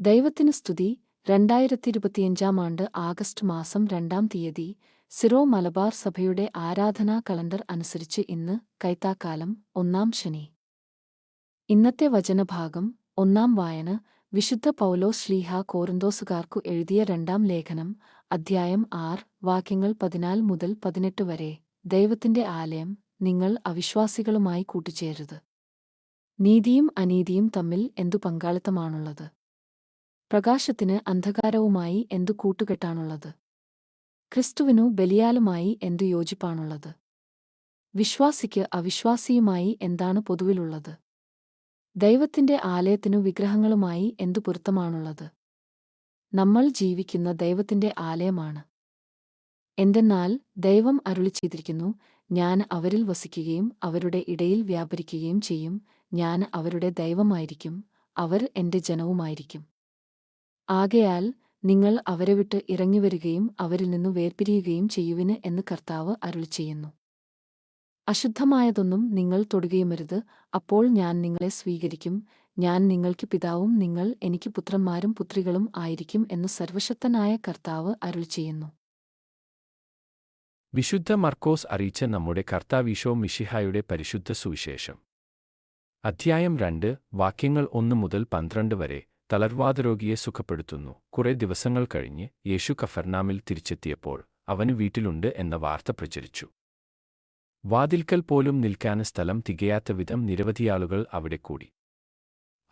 ദൈവത്തിന് സ്തുതി. രണ്ടായിരത്തി ഇരുപത്തിയഞ്ചാം ആണ്ട് ആഗസ്റ്റ് മാസം രണ്ടാം തീയതി സിറോ മലബാർ സഭയുടെ ആരാധനാ കലണ്ടർ അനുസരിച്ച് ഇന്ന് കൈത്താക്കാലം ഒന്നാം ശനി. ഇന്നത്തെ വചനഭാഗം ഒന്നാം വായന വിശുദ്ധ പൗലോസ് ശ്ലീഹ കോറിന്തോസുകാർക്കു എഴുതിയ രണ്ടാം ലേഖനം അധ്യായം ആർ വാക്യങ്ങൾ പതിനാല് മുതൽ പതിനെട്ട് വരെ. ദൈവത്തിന്റെ ആലയം നിങ്ങൾ അവിശ്വാസികളുമായി കൂട്ടിച്ചേരുത് നീതിയും അനീതിയും തമ്മിൽ എന്തു പങ്കാളിത്തമാണുള്ളത്? പ്രകാശത്തിന് അന്ധകാരവുമായി എന്തു കൂട്ടുകെട്ടാണുള്ളത്? ക്രിസ്തുവിനു ബലിയാലുമായി എന്തു യോജിപ്പാണുള്ളത്? വിശ്വാസിക്ക് അവിശ്വാസിയുമായി എന്താണ് പൊതുവിലുള്ളത്? ദൈവത്തിന്റെ ആലയത്തിനു വിഗ്രഹങ്ങളുമായി എന്തു പൊരുത്തമാണുള്ളത്? നമ്മൾ ജീവിക്കുന്ന ദൈവത്തിന്റെ ആലയമാണ്. എന്തെന്നാൽ ദൈവം അരുളി ചെയ്തിരിക്കുന്നു ഞാൻ അവരിൽ വസിക്കുകയും അവരുടെ ഇടയിൽ വ്യാപരിക്കുകയും ചെയ്യും ഞാൻ അവരുടെ ദൈവമായിരിക്കും അവർ എന്റെ ജനവുമായിരിക്കും. ആകയാൽ നിങ്ങൾ അവരെ വിട്ട് ഇറങ്ങിവരികയും അവരിൽ നിന്നു വേർപിരിയുകയും ചെയ്യുവിന് എന്ന് കർത്താവ് അരുൾ ചെയ്യുന്നു അശുദ്ധമായതൊന്നും നിങ്ങൾ തൊടുകയുമരുത്. അപ്പോൾ ഞാൻ നിങ്ങളെ സ്വീകരിക്കും. ഞാൻ നിങ്ങൾക്ക് പിതാവും നിങ്ങൾ എനിക്ക് പുത്രന്മാരും പുത്രികളും ആയിരിക്കും എന്ന് സർവശക്തനായ കർത്താവ് അരുൾ ചെയ്യുന്നു വിശുദ്ധ മർക്കോസ് അറിയിച്ച നമ്മുടെ കർത്താവീശോ മിഷിഹായുടെ പരിശുദ്ധ സുവിശേഷം. അധ്യായം രണ്ട് വാക്യങ്ങൾ ഒന്ന് മുതൽ പന്ത്രണ്ട് വരെ. തളർവാദരോഗിയെ സുഖപ്പെടുത്തുന്നു. കുറെ ദിവസങ്ങൾ കഴിഞ്ഞ് യേശു കഫർനാമിൽ തിരിച്ചെത്തിയപ്പോൾ അവന് വീട്ടിലുണ്ട് എന്ന വാർത്ത പ്രചരിച്ചു. വാതിൽക്കൽ പോലും നിൽക്കാൻ സ്ഥലം തികയാത്ത വിധം നിരവധിയാളുകൾ അവിടെ കൂടി.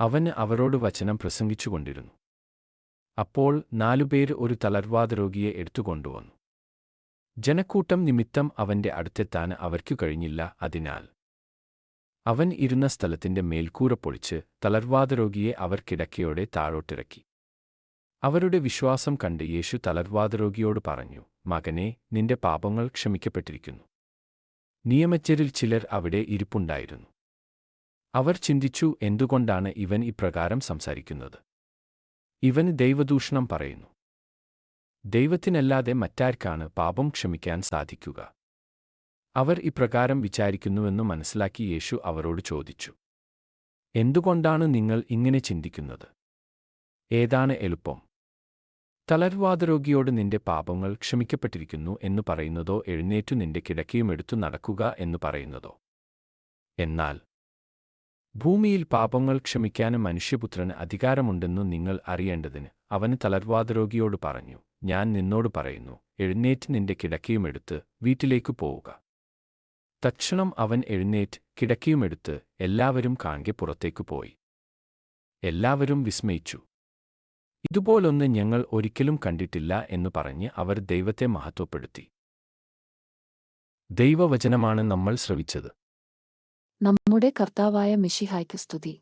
അവന് അവരോട് വചനം പ്രസംഗിച്ചുകൊണ്ടിരുന്നു. അപ്പോൾ നാലുപേർ ഒരു തളർവാദരോഗിയെ എടുത്തുകൊണ്ടുവന്നു. ജനക്കൂട്ടം നിമിത്തം അവന്റെ അടുത്തെത്താൻ അവർക്കു കഴിഞ്ഞില്ല അതിനാൽ അവൻ ഇരുന്ന സ്ഥലത്തിന്റെ മേൽക്കൂര പൊളിച്ച് തളർവാദരോഗിയെ അവർ കിടക്കയോടെ താഴോട്ടിറക്കി. അവരുടെ വിശ്വാസം കണ്ട് യേശു തളർവാദരോഗിയോട് പറഞ്ഞു മകനെ നിന്റെ പാപങ്ങൾ ക്ഷമിക്കപ്പെട്ടിരിക്കുന്നു. നിയമച്ചരിൽ ചിലർ അവിടെ ഇരിപ്പുണ്ടായിരുന്നു. അവർ ചിന്തിച്ചു എന്തുകൊണ്ടാണ് ഇവൻ ഇപ്രകാരം സംസാരിക്കുന്നത്? ഇവൻ ദൈവദൂഷണം പറയുന്നു. ദൈവത്തിനല്ലാതെ മറ്റാർക്കാണ് പാപം ക്ഷമിക്കാൻ സാധിക്കുക. അവർ ഇപ്രകാരം വിചാരിക്കുന്നുവെന്ന് മനസ്സിലാക്കി യേശു അവരോട് ചോദിച്ചു എന്തുകൊണ്ടാണ് നിങ്ങൾ ഇങ്ങനെ ചിന്തിക്കുന്നത്? ഏതാണ് എളുപ്പം? തളർവാദരോഗിയോട് നിന്റെ പാപങ്ങൾ ക്ഷമിക്കപ്പെട്ടിരിക്കുന്നു എന്ന് പറയുന്നതോ എഴുന്നേറ്റു നിന്റെ കിടക്കയും എടുത്തു നടക്കുക എന്ന് പറയുന്നതോ? എന്നാൽ ഭൂമിയിൽ പാപങ്ങൾ ക്ഷമിക്കാനും മനുഷ്യപുത്രന് അധികാരമുണ്ടെന്നു നിങ്ങൾ അറിയേണ്ടതിന് അവന് തളർവാദരോഗിയോട് പറഞ്ഞു ഞാൻ നിന്നോട് പറയുന്നു എഴുന്നേറ്റ് നിന്റെ കിടക്കയുമെടുത്ത് വീട്ടിലേക്കു പോവുക. തക്ഷണം അവൻ എഴുന്നേറ്റ് കിടക്കിയുമെടുത്ത് എല്ലാവരും കാൺകെ പുറത്തേക്കു പോയി. എല്ലാവരും വിസ്മയിച്ചു. ഇതുപോലൊന്ന് ഞങ്ങൾ ഒരിക്കലും കണ്ടിട്ടില്ല എന്ന് പറഞ്ഞ് അവർ ദൈവത്തെ മഹത്വപ്പെടുത്തി. ദൈവവചനമാണ് നമ്മൾ ശ്രവിച്ചത്. നമ്മുടെ കർത്താവായ മിഷിഹായ്ക്ക് സ്തുതി.